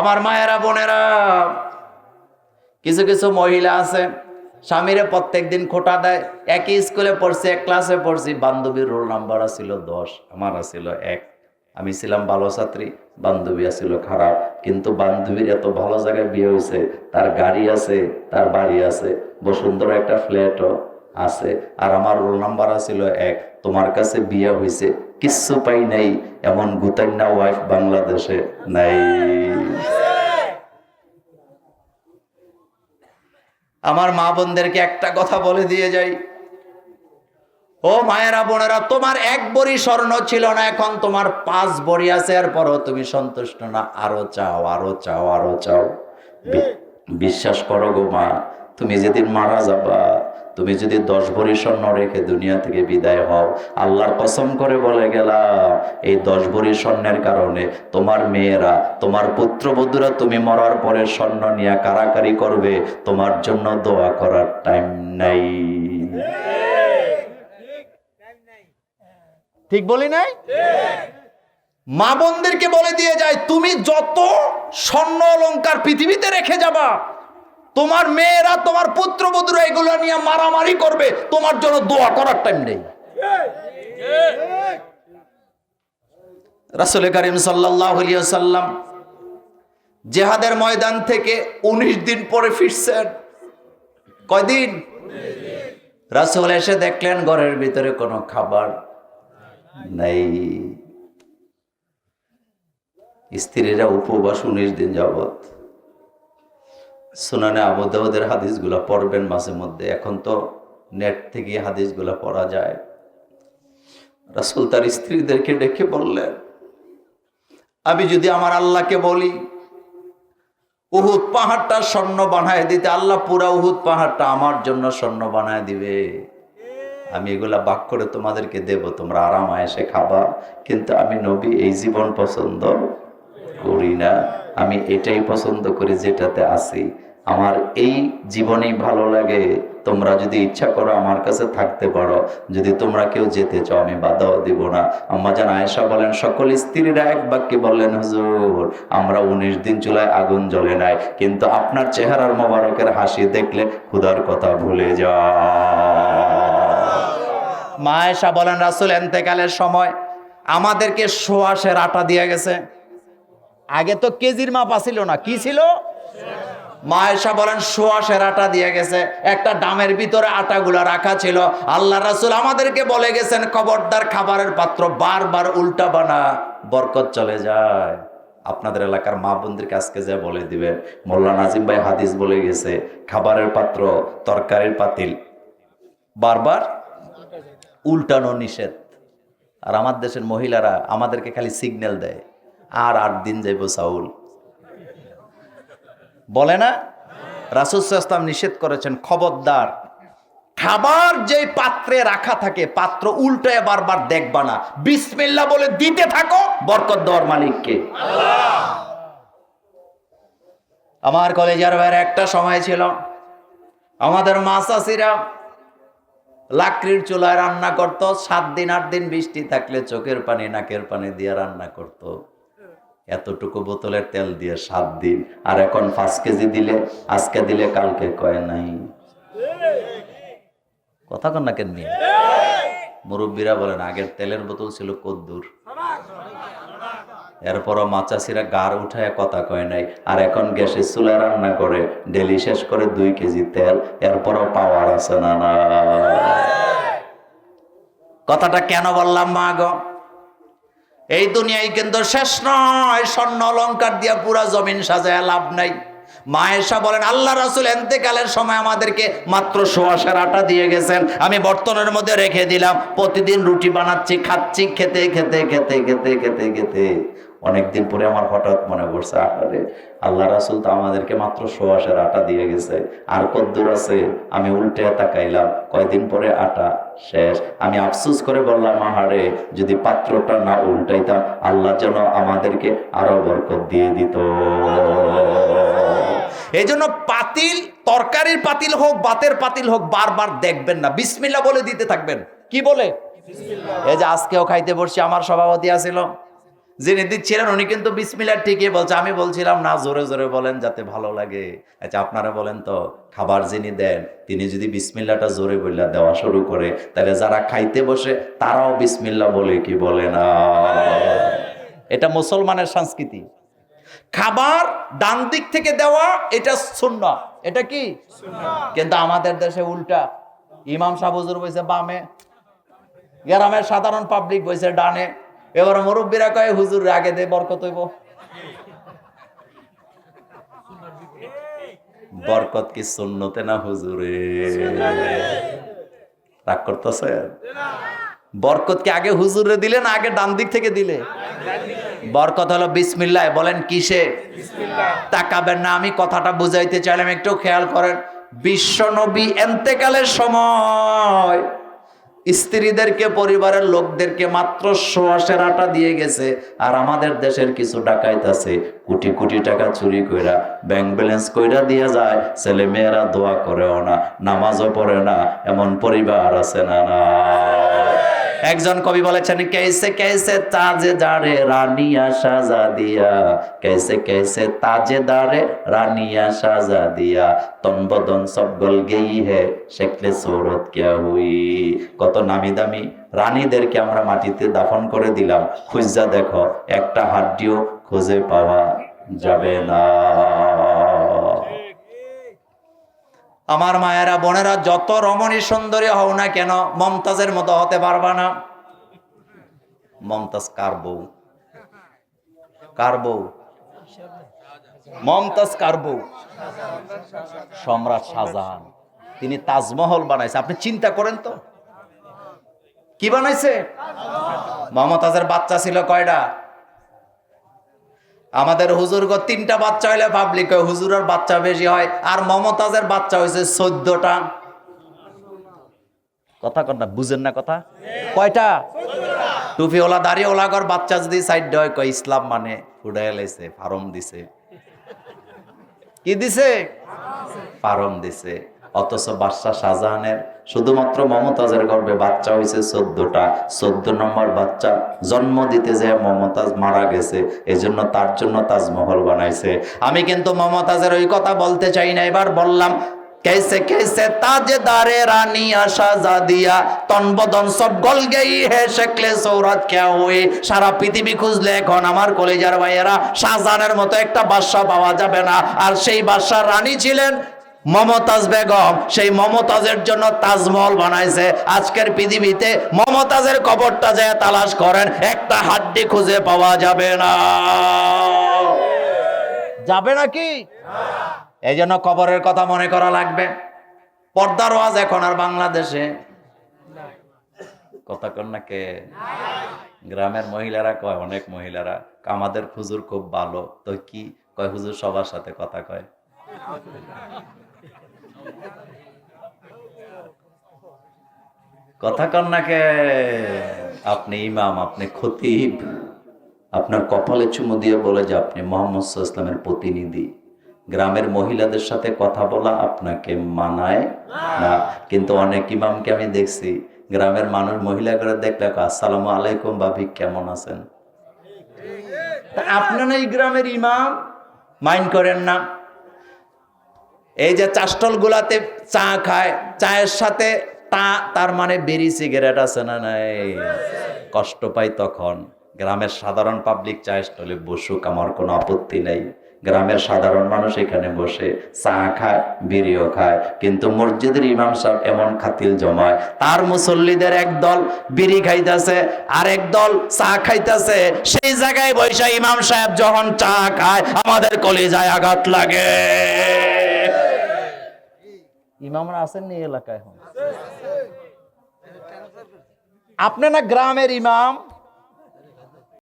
আমার মায়েরা, বোনেরা, কিছু কিছু মহিলা আছে, স্বামীরে প্রত্যেক দিন খোটা দেয়, একই স্কুলে পড়ছি, এক ক্লাসে পড়ছি, বান্ধবীর রোল নাম্বার ছিল দশ, আমার ছিল এক। আমি ছিলাম ভালো ছাত্রী, বান্ধবী ছিল খারাপ, কিন্তু বান্ধবীর এত ভালো জায়গায় বিয়ে হয়েছে, তার গাড়ি আছে, তার বাড়ি আছে, বসুন্ধরা একটা ফ্ল্যাটও আছে। আর আমার রোল নাম্বার ছিল এক। তোমার কাছে বিয়ে হয়েছে কিচ্ছু পাই নাই, এমন গুতাইনা ওয়াইফ বাংলাদেশে নাই। আমার মা বোনদেরকে একটা কথা বলে দিয়ে যাই। ও মায়েরা বোনেরা, তোমার এক বড়ি স্বর্ণ ছিল না, এখন তোমার পাঁচ বড়ি আছে আর পরও তুমি সন্তুষ্ট না। আরও চাও আরও চাও আরও চাও। বিশ্বাস করো গো মা, তুমি যেদিন মারা যাবা তুমি যদি দশ ভরি স্বর্ণ রেখে দুনিয়া থেকে বিদায় হও, আল্লাহর কসম করে বলে গেলাম, এই দশ ভরি স্বর্ণের কারণে তোমার মেয়েরা, তোমার পুত্রবধূরা তুমি মরার পরে স্বর্ণ নিয়ে কারাকারি করবে, তোমার জন্য দোয়া করার টাইম নাই। ঠিক বলি নাই? মা বোনদেরকে বলে দিয়ে যায়, তুমি যত স্বর্ণ অলংকার পৃথিবীতে রেখে যাবা তোমার মেয়েরা, তোমার পুত্রবধূরা এগুলো নিয়ে মারামারি করবে। তোমার জন্য দোয়া করার টাইম নেই। রাসুল করিম সাল্লাম জেহাদের ময়দান থেকে উনিশ দিন পরে ফিরছেন। কয়দিন? রাসুল এসে দেখলেন ঘরের ভিতরে কোনো খাবার নেই। স্ত্রীরা উপবাস উনিশ দিন যাবত সুনানে আবুদাউদের হাদিসগুলো পড়বেন মাঝে মধ্যে। এখন তো নেট থেকে হাদিসগুলো পড়া যায়। রাসুল তার স্ত্রীদেরকে ডেকে বললেন, আমি যদি আমার আল্লাহকে বলি, উহুদ পাহাড়টা স্বর্ণ বানায় দিতে, আল্লাহ পুরা উহুদ পাহাড়টা আমার জন্য স্বর্ণ বানায় দিবে। আমি এগুলা বাক করে তোমাদেরকে দেব, তোমরা আরাম এসে খাবা। কিন্তু আমি নবী, এই জীবন পছন্দ করি না। আমি এটাই পছন্দ করি যেটাতে আছি। আমার এই জীবনেই ভালো লাগে। তোমরা যদি ইচ্ছা করো আমার কাছে থাকতে পারো। যদি তোমরা কেউ যেতে চাও, আমি বাধাও দিব না। আম্মা জান আয়েশা বলেন, সকল স্ত্রীরা এক বাক্যে বললেন, হুজুর, আমরা উনিশ দিন চুলায় আগুন জ্বলে নাই। কিন্তু আপনার চেহারার মোবারকের হাসি দেখলে ক্ষুধার কথা ভুলে যা মা আয়েশা বলেন, রাসুল, এন্তেকালের সময় আমাদেরকে সোয়াশের আটা দিয়ে গেছে। আগে তো কেজির মাপ আসিল না, কি ছিল? মায়েশা বলেন সোয়াশের আটা দিয়ে গেছে, একটা ডামের ভিতরে আটাগুলা রাখা ছিল। আল্লাহ রাসুল আমাদেরকে বলে গেছেন, খবরদার খাবারের পাত্র বারবার উল্টা বানা, বরকত চলে যায়। আপনাদের এলাকার মা বোনদেরকে আজকে যা বলে দিবেন মোল্লা নাজিম ভাই হাদিস বলে গেছে, খাবারের পাত্র তরকারির পাতিল বারবার উল্টানো নিষেধ। আর আমার দেশের মহিলারা আমাদেরকে খালি সিগন্যাল দেয়। আর আট দিন যাইব চাউল বলে না? রাসুসাম নিষেধ করেছেন, খবরদার। খাবার যে পাত্রে রাখা থাকে, পাত্র উল্টায় বারবার দেখবা না। বিসমিল্লা বলে দিতে থাকো, বরকত দেওয়ার মালিককে। আমার কলেজের বাইরে একটা সময় ছিল, আমাদের মাসাসিরা লাকড়ির চুলায় রান্না করত, সাত দিন, আট দিন বৃষ্টি থাকলে চোখের পানি, নাকের পানি দিয়ে রান্না করত। এতটুকু বোতলের তেল দিয়ে সাত দিন। আর এখন পাঁচ কেজি দিলে, আজকে দিলে, কালকে কয় নাই? কথা কন না কেন নিয়ে? মুরব্বীরা বলেন, আগের তেলের বোতল ছিল কদ্দুর। এরপরও মাচাসিরা গার উঠায়, কথা কয় নাই। আর এখন গ্যাসের চুলা রান্না করে, ডেলি শেষ করে দুই কেজি তেল, এরপরও পাওয়ার আছে না কথাটা কেন বললাম মা গো? এই দুনিয়ায় কিন্তু শেষ নয়। স্বর্ণ অলঙ্কার দিয়া পুরা জমিন সাজায় লাভ নাই। মা এসা বলেন, আল্লাহ রাসুল এন্তেকালের সময় আমাদেরকে মাত্র সোয়াশের আটা দিয়ে গেছেন। আমি বর্তনের মধ্যে রেখে দিলাম। প্রতিদিন রুটি বানাচ্ছি, খাচ্ছি, খেতে খেতে খেতে খেতে খেতে খেতে। অনেকদিন পরে আমার হঠাৎ মনে পড়ছে আটারে আল্লাহ রাসুল তো আমাদেরকে মাত্র সোয়াশের আটা দিয়ে গেছে। আর কদ্দুর আছে, আমি উল্টে তাকাইলাম। কয়দিন পরে আটা শেষ। আমি আফসুস করে বললাম, আহারে, যদি পাত্রটা না উল্টাইতাম, আল্লাহ যেন আমাদেরকে আরও বরকত দিয়ে দিত। এই জন্য পাতিল, তরকারির পাতিল হোক বাতের পাতিল হোক, বারবার দেখবেন না। বিসমিল্লা বলে দিতে থাকবেন। কি বলে? এই যে আজকেও খাইতে বসছি, আমার সভাপতি আছিল। যিনি দিচ্ছিলেন উনি কিন্তু বিসমিল্লা ঠিকই বলছে। আমি বলছিলাম না জোরে জোরে বলেন যাতে ভালো লাগে। আচ্ছা আপনারা বলেন তো খাবার যিনি দেন তিনি যদি বিসমিল্লাটা জোরে বললা দেওয়া শুরু করে তাহলে যারা খাইতে বসে তারাও বিসমিল্লা বলে কি বলে না? এটা মুসলমানের সংস্কৃতি। খাবার ডান দিক থেকে দেওয়া এটা শূন্য এটা কি? কিন্তু আমাদের দেশে উল্টা। ইমাম সাহেব হুজুর বইছে বামে। গ্রামের সাধারণ পাবলিক বইছে ডানে। এবার মুরব্বীরা কয়, হুজুর, আগে দে, বরকত হইব। বরকত কি সুন্নতে না হুজুরে? রাগ করতেছে? বরকত কি আগে হুজুরে দিলে না আগে ডান দিক থেকে দিলে? বরকত হলো বিসমিল্লাহ, বলেন কিসে? তাকাবেন না, আমি কথাটা বুঝাইতে চাইলাম, একটু খেয়াল করেন। বিশ্ব নবী এন্তেকালের সময় স্ত্রীদেরকে, পরিবারের লোকদেরকে মাত্র সোয়াশের আটা দিয়ে গেছে, আর আমাদের দেশের কিছু ডাকাইত আছে। কোটি কোটি টাকা চুরি কইরা, ব্যাংক ব্যালেন্স কইরা দিয়ে যায় ছেলে মেয়েরা দোয়া করেও না, নামাজও পড়ে না, এমন পরিবার আছে না না একজন কবি বলেছেন, কেসে কেসে তাজে দাঁড়ে রানিয়া সাজা দিয়া। কেসে কেসে তাজে দাঁড়ে রানিয়া সাজা দিয়া। তনবদন সব গল গেই হে, শেখলে সৌরত কেয়া হুই? কত নামি দামি রানীদেরকে আমরা মাটিতে দাফন করে দিলাম। খুঁজা দেখো, একটা হাড্ডিও খুঁজে পাওয়া যাবে না। আমার মায়েরা, বোনেরা, যত রমণী সুন্দরী হও না কেন, মমতাজের মতো হতে পারবা না। মমতাজ কার বউ? কার বউ? মমতাজ কার বউ? সম্রাট শাহজাহান। তিনি তাজমহল বানাইছে। আপনি চিন্তা করেন তো। কি বানাইছে? মমতাজের বাচ্চা ছিল কয়টা? আমাদের হুজুর গো, তিনটা বাচ্চা হইলে পাবলিক হয়, হুজুরের বাচ্চা বেশি হয়, আর মমতাজের বাচ্চা হয়েছে চোদ্দটা। কথা কর না, বুঝেন না কথা? কয়টা? টুপিওয়ালা দাড়িওয়ালা কর বাচ্চা যদি সাইড হয়, কয়, ইসলাম মানে ফুডাই লাইছে, ফার্ম দিছে। কি দিছে? ফার্ম দিছে। অথচ বাদশাহ শাহজাহানের শুধুমাত্র মমতাজের গর্ভে বাচ্চা হয়েছে চোদ্দটা চোদ্দ নম্বর বাচ্চা জন্ম দিতে যে মমতাজ মারা গেছে এজন্য তার জন্য তাজমহল বানাইছে আমি কিন্তু মমতাজের ওই কথা বলতে চাই না এবার বললাম कैसे कैसे ताजदारे रानी आशा जादिया তন বদন সব গল গেই হে শেখলে সৌরত কে হুই সারা পৃথিবী খুঁজলে এখন আমার কলেজার ভাইয়েরা শাহজাহানের মতো একটা বাদশা পাওয়া যাবে না আর সেই বাদশার রানী ছিলেন মমতাজ বেগম সেই মমতাজের জন্য তাজমহল বানাইছে। আজকের পৃথিবীতে মমতাজের কবরটা যায় তালাশ করেন, একটা হাড্ডি খুঁজে পাওয়া যাবে না। যাবে নাকি এই জন্য কবরের কথা মনে করা লাগবে। পর্দার ওয়াজ এখন আর বাংলাদেশে। কথা কন্যাকে গ্রামের মহিলারা কয়, অনেক মহিলারা, আমাদের হুজুর খুব ভালো। তো কি? কয়, হুজুর সবার সাথে কথা কয়। কথা কন্যাকে আপনি ইমাম আপনি খতিব। আপনার কপালে চুমু দিয়ে বলে যে আপনি মোহাম্মদ ইসলামের প্রতিনিধি। গ্রামের মহিলাদের সাথে কথা বলা আপনাকে মানায় না। কিন্তু অনেক ইমামকে আমি দেখছি গ্রামের মানুষ মহিলা করে দেখলে আসসালামু আলাইকুম ভাবি কেমন আছেন? আপনারা এই গ্রামের ইমাম মাইন্ড করেন না। এই যে চাষ্টল গুলাতে চা খায়, চায়ের সাথে তা, তার মানে বিড়ি, সিগারেট আছে না নাই? কষ্ট পাই তখন। গ্রামের সাধারণ পাবলিক চায়ের স্টলে বসুক, আমার কোনো আপত্তি নেই। গ্রামের সাধারণ মানুষ এখানে বসে চা খায়, বিড়িও খায়, কিন্তু মসজিদের ইমাম সাহেব এমন খাতিল জমায়। তার মুসল্লিদের এক দল বিড়ি খাইতেছে আর এক দল চা খাইতেছে। সেই জায়গায় বৈশা ইমাম সাহেব যখন চা খায়, আমাদের কলেজায় আঘাত লাগে। ইমামরা আছেন নি এলাকায় এখন আপনি না গ্রামের ইমাম?